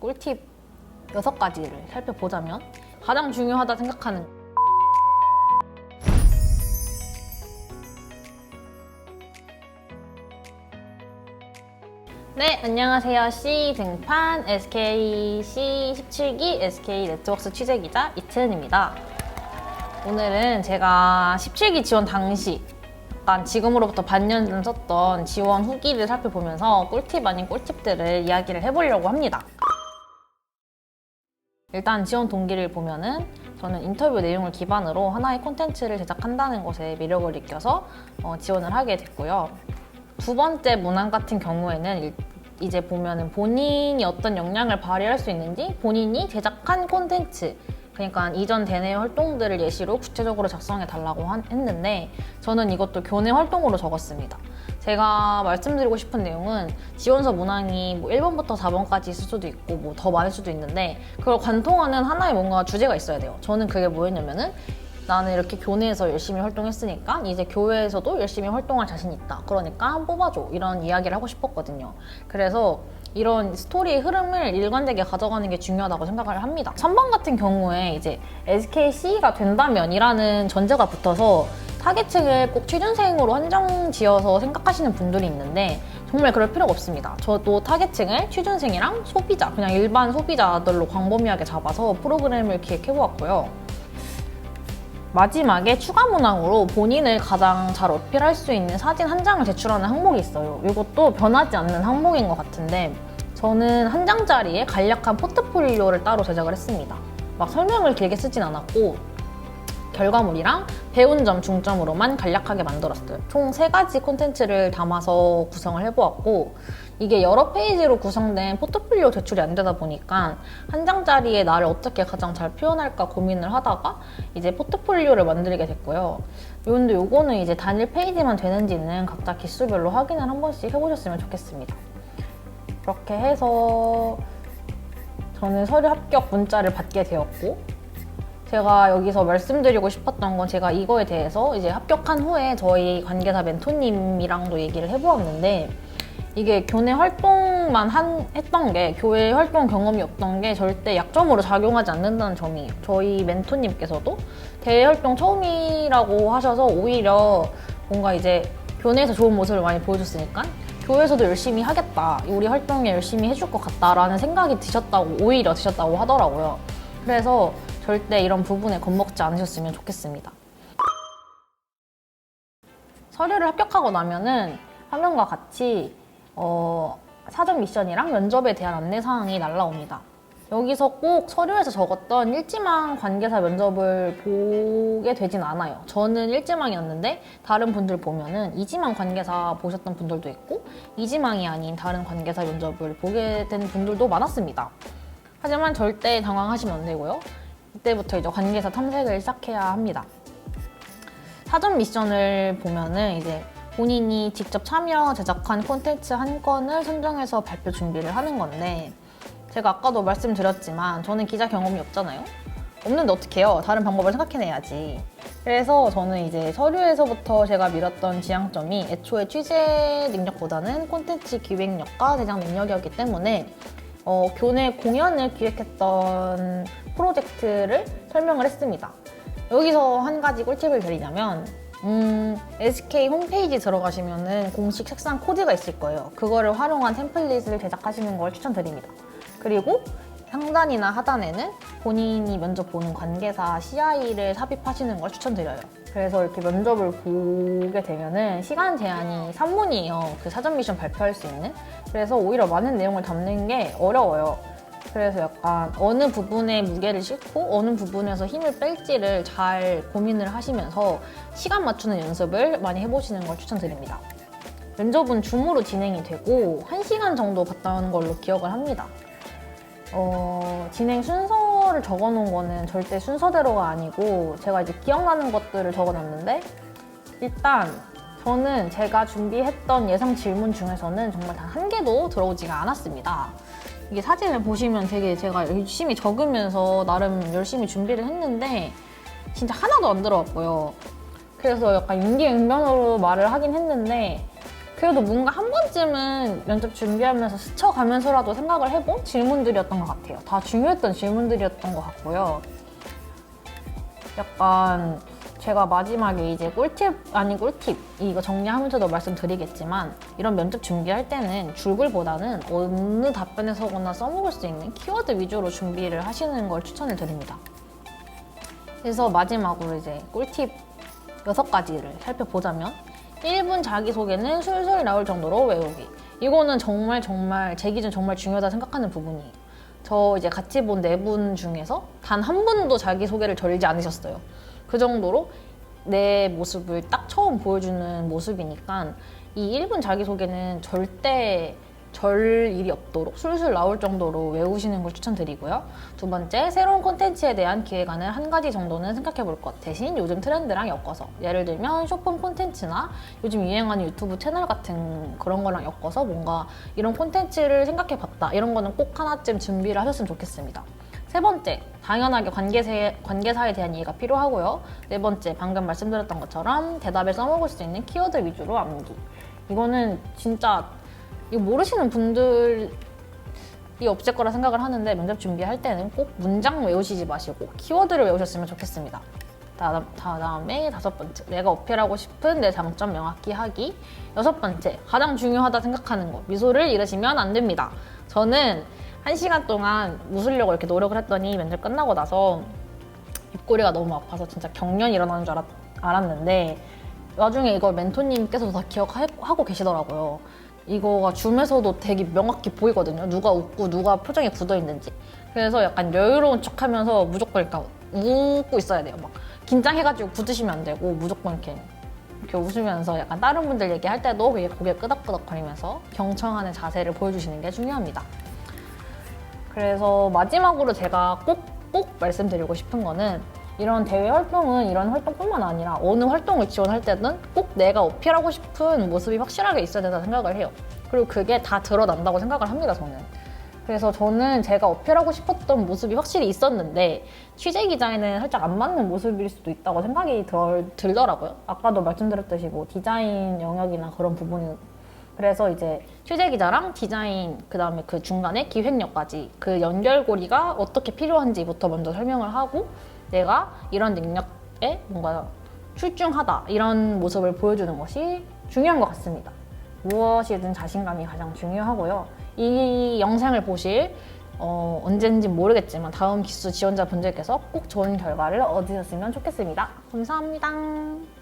꿀팁 6가지를 살펴보자면 가장 중요하다 생각하는 네, 안녕하세요. C 등판 SKC 17기 SK 네트워크스 취재기자 이채은입니다. 오늘은 제가 17기 지원 당시 약간 지금으로부터 반년 전 썼던 지원 후기를 살펴보면서 꿀팁 아닌 꿀팁들을 이야기를 해보려고 합니다. 일단 지원 동기를 보면은 저는 인터뷰 내용을 기반으로 하나의 콘텐츠를 제작한다는 것에 매력을 느껴서 어, 지원을 하게 됐고요. 두 번째 문항 같은 경우에는 일- 이제 보면은 본인이 어떤 역량을 발휘할 수 있는지 본인이 제작한 콘텐츠 그러니까 이전 대내 활동들을 예시로 구체적으로 작성해 달라고 한- 했는데 저는 이것도 교내 활동으로 적었습니다. 제가 말씀드리고 싶은 내용은 지원서 문항이 뭐 1번부터 4번까지 있을 수도 있고 뭐 더 많을 수도 있는데 그걸 관통하는 하나의 뭔가 주제가 있어야 돼요. 저는 그게 뭐였냐면은 나는 이렇게 교내에서 열심히 활동했으니까 이제 교회에서도 열심히 활동할 자신 있다. 그러니까 뽑아줘. 이런 이야기를 하고 싶었거든요. 그래서 이런 스토리의 흐름을 일관되게 가져가는 게 중요하다고 생각을 합니다. 3번 같은 경우에 이제 SKC가 된다면이라는 전제가 붙어서 타겟층을 꼭 취준생으로 한정 지어서 생각하시는 분들이 있는데 정말 그럴 필요가 없습니다. 저도 타겟층을 취준생이랑 소비자, 그냥 일반 소비자들로 광범위하게 잡아서 프로그램을 기획해보았고요. 마지막에 추가 문항으로 본인을 가장 잘 어필할 수 있는 사진 한 장을 제출하는 항목이 있어요. 이것도 변하지 않는 항목인 것 같은데 저는 한 장짜리에 간략한 포트폴리오를 따로 제작을 했습니다. 막 설명을 길게 쓰진 않았고 결과물이랑 배운 점 중점으로만 간략하게 만들었어요. 총 세 가지 콘텐츠를 담아서 구성을 해보았고 이게 여러 페이지로 구성된 포트폴리오 제출이 안 되다 보니까 한 장짜리에 나를 어떻게 가장 잘 표현할까 고민을 하다가 이제 포트폴리오를 만들게 됐고요. 근데 요거는 이제 단일 페이지만 되는지는 각자 기수별로 확인을 한 번씩 해보셨으면 좋겠습니다. 그렇게 해서 저는 서류 합격 문자를 받게 되었고 제가 여기서 말씀드리고 싶었던 건 제가 이거에 대해서 이제 합격한 후에 저희 관계사 멘토님이랑도 얘기를 해보았는데 이게 교내 활동만 한, 했던 게 교회 활동 경험이 없던 게 절대 약점으로 작용하지 않는다는 점이에요. 저희 멘토님께서도 대외 활동 처음이라고 하셔서 오히려 뭔가 이제 교내에서 좋은 모습을 많이 보여줬으니까 교회에서도 열심히 하겠다. 우리 활동에 열심히 해줄 것 같다라는 생각이 드셨다고 오히려 드셨다고 하더라고요. 그래서 절대 이런 부분에 겁먹지 않으셨으면 좋겠습니다. 서류를 합격하고 나면은 화면과 같이 어, 사전 미션이랑 면접에 대한 안내 사항이 날라옵니다. 여기서 꼭 서류에서 적었던 일지망 관계사 면접을 보게 되진 않아요. 저는 일지망이었는데 다른 분들 보면은 이지망 관계사 보셨던 분들도 있고 이지망이 아닌 다른 관계사 면접을 보게 된 분들도 많았습니다. 하지만 절대 당황하시면 안 되고요. 이때부터 이제 관계사 탐색을 시작해야 합니다. 사전 미션을 보면은 이제 본인이 직접 참여 제작한 콘텐츠 한 건을 선정해서 발표 준비를 하는 건데 제가 아까도 말씀드렸지만 저는 기자 경험이 없잖아요. 없는데 어떡해요? 다른 방법을 생각해내야지. 그래서 저는 이제 서류에서부터 제가 밀었던 지향점이 애초에 취재 능력보다는 콘텐츠 기획력과 제작 능력이었기 때문에 어, 교내 공연을 기획했던 프로젝트를 설명을 했습니다. 여기서 한 가지 꿀팁을 드리자면 음, SK 홈페이지 들어가시면은 공식 색상 코드가 있을 거예요. 그거를 활용한 템플릿을 제작하시는 걸 추천드립니다. 그리고 상단이나 하단에는 본인이 면접 보는 관계사 CI를 삽입하시는 걸 추천드려요. 그래서 이렇게 면접을 보게 되면은 시간 제한이 3분이에요. 그 사전 미션 발표할 수 있는. 그래서 오히려 많은 내용을 담는 게 어려워요. 그래서 약간 어느 부분에 무게를 싣고 어느 부분에서 힘을 뺄지를 잘 고민을 하시면서 시간 맞추는 연습을 많이 해보시는 걸 추천드립니다. 면접은 줌으로 진행이 되고 1시간 정도 봤다는 걸로 기억을 합니다. 어, 진행 순서를 적어 놓은 거는 절대 순서대로가 아니고 제가 이제 기억나는 것들을 적어 놨는데 일단 저는 제가 준비했던 예상 질문 중에서는 정말 단 한 개도 들어오지가 않았습니다. 이게 사진을 보시면 되게 제가 열심히 적으면서 나름 열심히 준비를 했는데 진짜 하나도 안 들어왔고요. 그래서 약간 윤기응변으로 말을 하긴 했는데 그래도 뭔가 한 번쯤은 면접 준비하면서 스쳐가면서라도 생각을 해본 질문들이었던 것 같아요. 다 중요했던 질문들이었던 것 같고요. 약간 제가 마지막에 이제 꿀팁 아닌 꿀팁 이거 정리하면서도 말씀드리겠지만 이런 면접 준비할 때는 줄글보다는 어느 답변에서거나 써먹을 수 있는 키워드 위주로 준비를 하시는 걸 추천을 드립니다. 그래서 마지막으로 이제 꿀팁 여섯 가지를 살펴보자면 1분 자기소개는 술술 나올 정도로 외우기. 이거는 정말 정말 제 기준 정말 중요하다 생각하는 부분이에요. 저 이제 같이 본 네 분 중에서 단 한 분도 자기소개를 절지 않으셨어요. 그 정도로 내 모습을 딱 처음 보여주는 모습이니까 이 1분 자기소개는 절대 절 일이 없도록 술술 나올 정도로 외우시는 걸 추천드리고요. 두 번째, 새로운 콘텐츠에 대한 기획안을 한 가지 정도는 생각해 볼 것 대신 요즘 트렌드랑 엮어서 예를 들면 쇼폼 콘텐츠나 요즘 유행하는 유튜브 채널 같은 그런 거랑 엮어서 뭔가 이런 콘텐츠를 생각해 봤다 이런 거는 꼭 하나쯤 준비를 하셨으면 좋겠습니다. 세 번째, 당연하게 관계세, 관계사에 대한 이해가 필요하고요. 네 번째, 방금 말씀드렸던 것처럼 대답에 써먹을 수 있는 키워드 위주로 암기. 이거는 진짜 이거 모르시는 분들이 없을 거라 생각을 하는데 면접 준비할 때는 꼭 문장 외우시지 마시고 키워드를 외우셨으면 좋겠습니다. 다, 다, 다음에 다섯 번째, 내가 어필하고 싶은 내 장점 명확히 하기. 여섯 번째, 가장 중요하다 생각하는 것. 미소를 잃으시면 안 됩니다. 저는 한 시간 동안 웃으려고 이렇게 노력을 했더니 면접 끝나고 나서 입꼬리가 너무 아파서 진짜 경련이 일어나는 줄 알았, 알았는데 나중에 이걸 멘토님께서도 다 기억하고 계시더라고요. 이거가 줌에서도 되게 명확히 보이거든요. 누가 웃고 누가 표정이 굳어 있는지. 그래서 약간 여유로운 척 하면서 무조건 웃고 있어야 돼요. 막 긴장해가지고 굳으시면 안 되고 무조건 이렇게 이렇게 웃으면서 약간 다른 분들 얘기할 때도 고개 끄덕끄덕 거리면서 경청하는 자세를 보여주시는 게 중요합니다. 그래서 마지막으로 제가 꼭, 꼭 말씀드리고 싶은 거는 이런 대외 활동은 이런 활동뿐만 아니라 어느 활동을 지원할 때는 꼭 내가 어필하고 싶은 모습이 확실하게 있어야 된다 생각을 해요. 그리고 그게 다 드러난다고 생각을 합니다, 저는. 그래서 저는 제가 어필하고 싶었던 모습이 확실히 있었는데 취재 기자에는 살짝 안 맞는 모습일 수도 있다고 생각이 들, 들더라고요. 아까도 말씀드렸듯이 뭐 디자인 영역이나 그런 부분 그래서 이제 취재 기자랑 디자인 그다음에 그 중간에 기획력까지 그 연결고리가 어떻게 필요한지부터 먼저 설명을 하고 내가 이런 능력에 뭔가 출중하다 이런 모습을 보여주는 것이 중요한 것 같습니다. 무엇이든 자신감이 가장 중요하고요. 이 영상을 보실 어, 언제인지 모르겠지만 다음 기수 지원자 분들께서 꼭 좋은 결과를 얻으셨으면 좋겠습니다. 감사합니다.